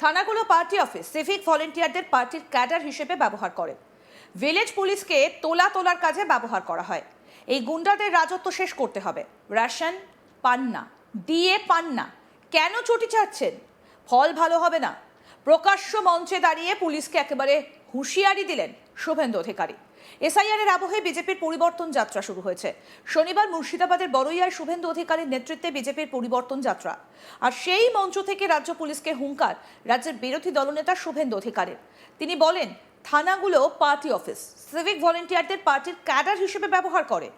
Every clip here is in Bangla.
থানাগুলো পার্টি অফিস সিভিক ভলেন্টিয়ারদের পার্টির ক্যাডার হিসেবে ব্যবহার করে। ভিলেজ পুলিশকে তোলা তোলার কাজে ব্যবহার করা হয়। এই গুন্ডাদের রাজত্ব শেষ করতে হবে। রেশন পান্না ডিএ পান্না, কেন ছুটি চাচ্ছেন ফল ভালো হবে না। প্রকাশ্য মঞ্চে দাঁড়িয়ে পুলিশকে একেবারে হুঁশিয়ারি দিলেন শুভেন্দু অধিকারী। এসআইআর এর আবহে বিজেপির পরিবর্তন যাত্রা শুরু হয়েছে। শনিবার মুর্শিদাবাদের বড়ইয়ায় শুভেন্দু অধিকারীর নেতৃত্বে বিজেপির পরিবর্তন যাত্রা। আর সেই মঞ্চ থেকে রাজ্য পুলিশকে হুঙ্কার রাজ্যের বিরোধী দলনেতা শুভেন্দু অধিকারীর। তিনি বলেন, থানাগুলো পার্টি অফিস, সিভিক ভলেন্টিয়ারদের পার্টির ক্যাডার হিসেবে ব্যবহার করে।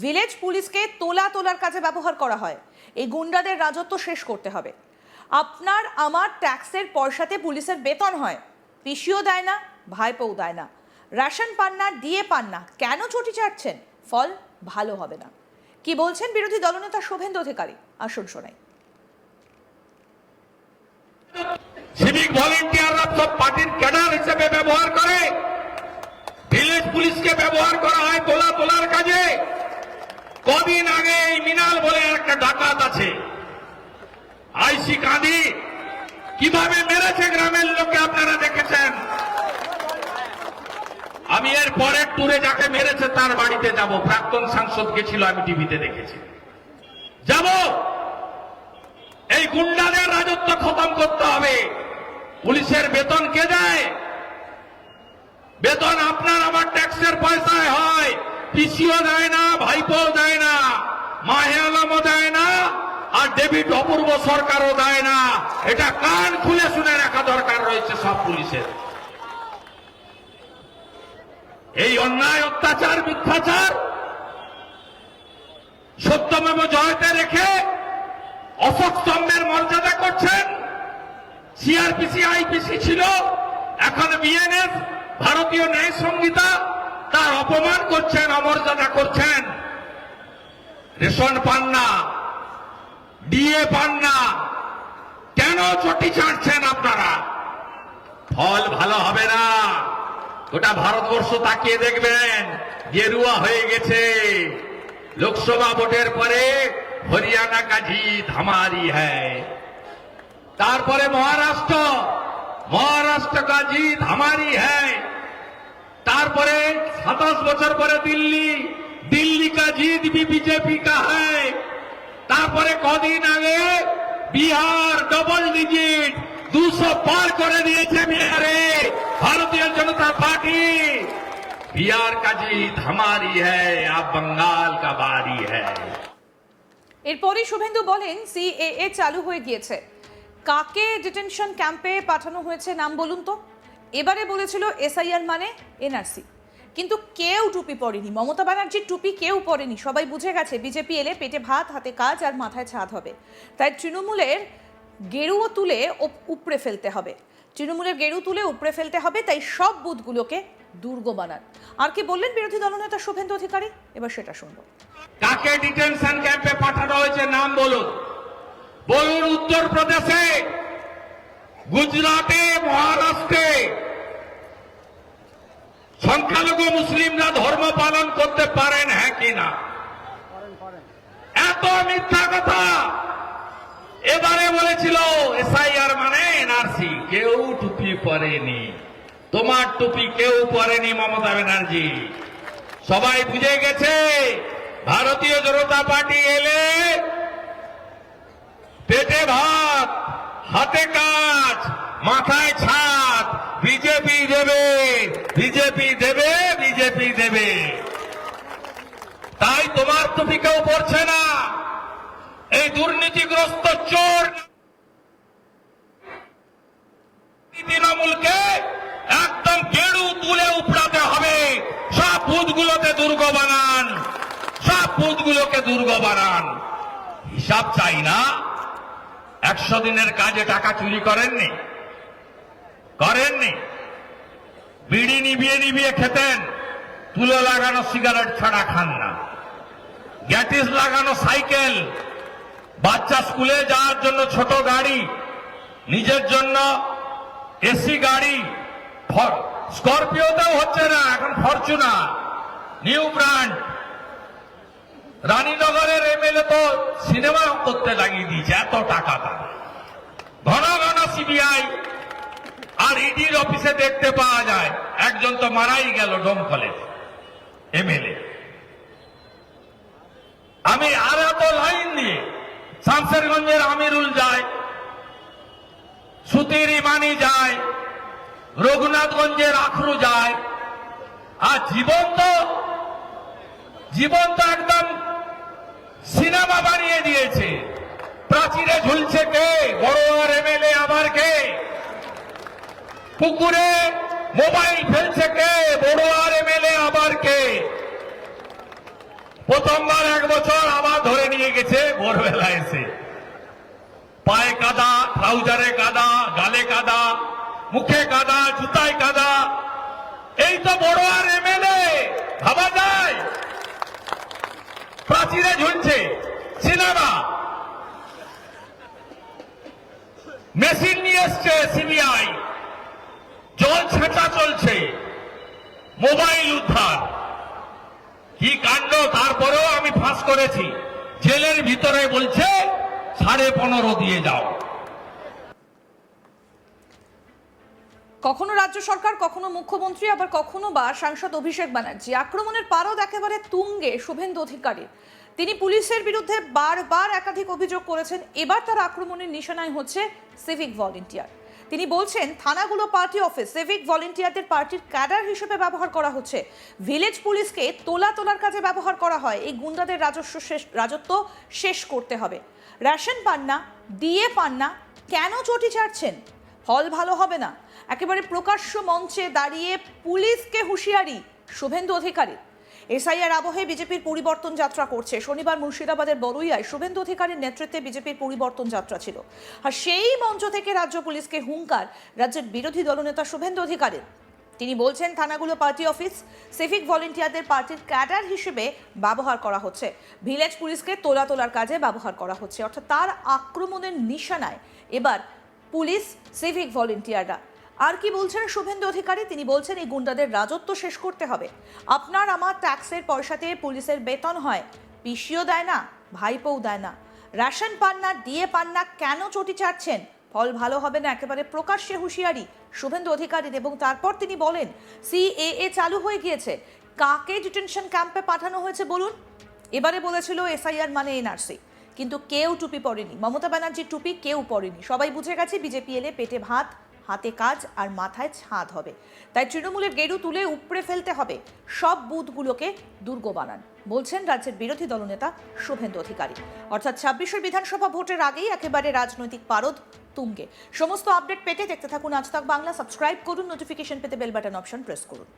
ভিলেজ পুলিশকে তোলা তোলার কাজে ব্যবহার করা হয়। এই গুন্ডাদের রাজত্ব শেষ করতে হবে। আপনার, আমার ট্যাক্সের পয়সাতে পুলিশের বেতন হয়। পিসিও দেয় না, ভাইপোও দেয় না। রেশন পান না ডিএ পান না কেন চটি চাটছেন ফল ভালো হবে না। কি বলছেন বিরোধী দলনেতা শুভেন্দু অধিকারী? আসুন শোনাই। সিভিক ভলেন্টিয়াররা সব পার্টির ক্যাডার হিসেবে ব্যবহার করে। ভিলেজ পুলিশকে ব্যবহার করা হয় তোলা তোলার কাজে। কদিন আগে এই মিনাল বলে একটা ডাকাত আছে। আইসি কাঁদি কীভাবে মেরেছে গ্রামের লোককে আপনারা দেখেছেন আমি ট্যুরে যাকে মেরেছে তার বাড়িতে যাব। প্রাক্তন সাংসদ গেছিল আমি টিভিতে দেখেছি। যাব! এই গুন্ডাদের রাজত্ব খতম করতে হবে। পুলিশের বেতন কে দেয়? বেতন আপনার, আমার ট্যাক্সের পয়সায় হয়। পিসিও দেয় না ভাইপো দেয় না, মাহে আলমও দেয় না, আর ডেভিড অপূর্ব সরকারও দেয় না। এটা কান খুলে শুনে রাখা দরকার রয়েছে সব পুলিশের। এই অন্যায় অত্যাচার, মিথ্যাচার সত্যমেব জয়তে রেখে অশোক স্তম্ভের মর্যাদা করছেন। সিআরপিসি আইপিসি ছিল। এখন বিএনএস ভারতীয় ন্যায় সংহিতা, তার অপমান করছেন, অমর্যাদা করছেন। রেশন পান না ডিএ পান না কেন চটি ছাড়ছেন আপনারা? ফল ভালো হবে না। গোটা ভারতবর্ষ তাকিয়ে দেখবেন, গেরুয়া হয়ে গেছে। লোকসভা ভোটের পরে হরিয়ানা কাজি ধামারি হ্যায়। তারপরে মহারাষ্ট্র মহারাষ্ট্র কাজি ধামারি হ্যায়। তারপরে সাতাশ বছর পরে দিল্লি দিল্লি কা জিত বিজেপি কা হ্যায়। তারপরে কদিন আগে বিহার ডবল ডিজিট দুশো পার করে দিয়েছে বিহারে। बिहार का जीत हमारी है अब बंगाल का बारी है এরপরই শুভেন্দু বলেন সিএএ চালু হয়ে গিয়েছে কাকে ডিটেনশন ক্যাম্পে পাঠানো হয়েছে নাম বলুন তো এবারে বলেছিল এসআইআর মানে এনআরসি কিন্তু কেউ টুপি পরেনি মমতা ব্যানার্জির টুপি কেউ পরেনি সবাই বুঝে গেছে বিজেপি এলে পেটে ভাত হাতে কাজ আর মাথায় ছাদ হবে তাই তৃণমূলের গেরুও তুলে ওপ- উপড়ে ফেলতে হবে তৃণমূলের গেরু তুলে উপড়ে ফেলতে হবে, তাই সব বুথগুলোকে দুর্গ বানান। আর কি বললেন বিরোধী দলনেতা শুভেন্দু অধিকারী? এবার সেটা শুনব। কাকে ডিটেনশন ক্যাম্পে পাঠানো হয়েছে নাম বলুন। বলুন উত্তরপ্রদেশে, গুজরাটে, মহারাষ্ট্রে। সংখ্যালঘু মুসলিমরা ধর্ম পালন করতে পারেন হ্যাঁ কি না? এত মিথ্যা কথা! এবারে বলেছিল, এসআইআর মানে এনআরসি। কেউ টুপি পরেনি। তোমার টুপি কেউ পরেনি মমতা ব্যানার্জি। সবাই বুঝে গেছে, ভারতীয় জনতা পার্টি এলে পেটে ভাত, হাতে কাজ, মাথায় ছাদ, বিজেপি দেবে বিজেপি দেবে বিজেপি দেবে। তাই তোমার টুপি কেউ পড়ছে না। এই দুর্নীতিগ্রস্ত চোর। তৃণমূলকে একদম গেড়ু তুলে উপড়াতে হবে। সব বুথগুলোতে দুর্গ বানান। সব বুথগুলোকে দুর্গ বানান। হিসাব চাই না। একশো দিনের কাজে টাকা চুরি করেননি। করেননি। বিড়ি নিবিয়ে নিবিয়ে খেতেন। তুলে লাগানো সিগারেট ছাড়া খান না। গ্যাটিস লাগানো সাইকেল বাচ্চা স্কুলে যাওয়ার জন্য ছোট গাড়ি, নিজের জন্য এসি গাড়ি স্করপিওতেও হচ্ছে না, এখন ফরচুনার নিউ ব্র্যান্ড। রানীনগরের এমএলএ তো সিনেমা করতে লাগিয়ে দিয়েছে, এত টাকা তার। ঘন ঘন সিবিআই আর ইডির অফিসে দেখতে পাওয়া যায়, একজন তো মারাই গেল ডোমকলে এমএলএ। আমি আর এত লাইন দিয়ে শামসেরগঞ্জের আমিরুল যায়, সুতির ইমানি যায়, রঘুনাথগঞ্জের আখরু যায়। আর জীবন তো জীবন তো একদম সিনেমা বানিয়ে দিয়েছে। প্রাচীরে ঝুলছে কে? বড় আর এমএলএ আবার কে? পুকুরে মোবাইল ফেলছে কে? বড় আর এমএলএ আবার কে? প্রথমবার এক বছর আবার ধরে নিয়ে গেছে ভোরবেলা এসে। পায়ে কাদা, ট্রাউজারে কাদা, গালে কাদা, মুখে কাদা, জুতায় কাদা। এই তো বড় আর এমএলএ, ভাবা যায়? প্রাচীরে ঝুলছে, সিনেমা। মেশিন নিয়ে এসছে সিবিআই। জল ছেঁচা চলছে, মোবাইল উদ্ধার। কি কাণ্ড, তারপরেও আমি ফাঁস করেছি। জেলের ভিতরে বলছে, সাড়ে পনেরো দিয়ে যাও। কখনো রাজ্য সরকার, কখনো মুখ্যমন্ত্রী, আবার কখনো বা সাংসদ অভিষেক ব্যানার্জি। আক্রমণের পারদ একেবারে তুঙ্গে শুভেন্দু অধিকারী তিনি পুলিশের বিরুদ্ধে বারবার একাধিক অভিযোগ করেছেন। এবার তার আক্রমণের নিশানায় হচ্ছে সিভিক ভলেন্টিয়ার তিনি বলছেন, থানাগুলো পার্টি অফিস সিভিক ভলেন্টিয়ারদের পার্টির ক্যাডার হিসেবে ব্যবহার করা হচ্ছে। ভিলেজ পুলিশকে তোলা তোলার কাজে ব্যবহার করা হয়। এই গুন্ডাদের রাজস্ব শেষ, রাজত্ব শেষ করতে হবে। রেশন পান না দিয়ে পান না, কেন চটি চাটছেন ফল ভালো হবে না। একেবারে প্রকাশ্য মঞ্চে দাঁড়িয়ে পুলিশকে হুঁশিয়ারি, শুভেন্দু অধিকারী এসআইআর আবহে বিজেপির পরিবর্তন যাত্রা করছে। শনিবার মুর্শিদাবাদের বড়ুইয়ায় শুভেন্দু অধিকারীর নেতৃত্বে বিজেপির পরিবর্তন যাত্রা ছিল। আর সেই মঞ্চ থেকে রাজ্য পুলিশকে হুঙ্কার রাজ্যের বিরোধী দলনেতা শুভেন্দু অধিকারীর। তিনি বলছেন, থানাগুলো পার্টি অফিস, সিভিক ভলেন্টিয়ারদের পার্টির ক্যাডার হিসেবে ব্যবহার করা হচ্ছে। ভিলেজ পুলিশকে তোলা তোলার কাজে ব্যবহার করা হচ্ছে। অর্থাৎ তার আক্রমণের নিশানায় এবার পুলিশ, সিভিক ভলেন্টিয়াররা আর কি বলছেন শুভেন্দু অধিকারী? তিনি বলছেন, এই গুন্ডাদের রাজত্ব শেষ করতে হবে। আপনার আমার ট্যাক্সের পয়সাতে পুলিশের বেতন হয়। পিসিও দেয় না, ভাইপোও দেয় না। রেশন পান না দিয়ে পান না, কেন চটি চাটছেন? ফল ভালো হবে না, একেবারে প্রকাশ্যে হুঁশিয়ারি। শুভেন্দু অধিকারীর এবং তারপর তিনি বলেন, সিএএ চালু হয়ে গিয়েছে। কাকে ডিটেনশন ক্যাম্পে পাঠানো হয়েছে বলুন? এবারে বলেছিল এসআইআর মানে এনআরসি। কিন্তু কেউ টুপি পরেনি। মমতা ব্যানার্জির টুপি কেউ পরেনি। সবাই বুঝে গেছে, বিজেপি এলে পেটে ভাত হাতে কাজ আর মাথায় ছাদ হবে। তাই তৃণমূলের গেরু তুলে উপড়ে ফেলতে হবে। সব বুথগুলোকে দুর্গ বানান, বলছেন রাজ্যের বিরোধী দলনেতা শুভেন্দু অধিকারী। অর্থাৎ ছাব্বিশের বিধানসভা ভোটের আগেই একেবারে রাজনৈতিক পারদ তুঙ্গে। সমস্ত আপডেট পেতে দেখতে থাকুন আজ তাক বাংলা, সাবস্ক্রাইব করুন, নোটিফিকেশন পেতে বেল বাটন অপশন প্রেস করুন।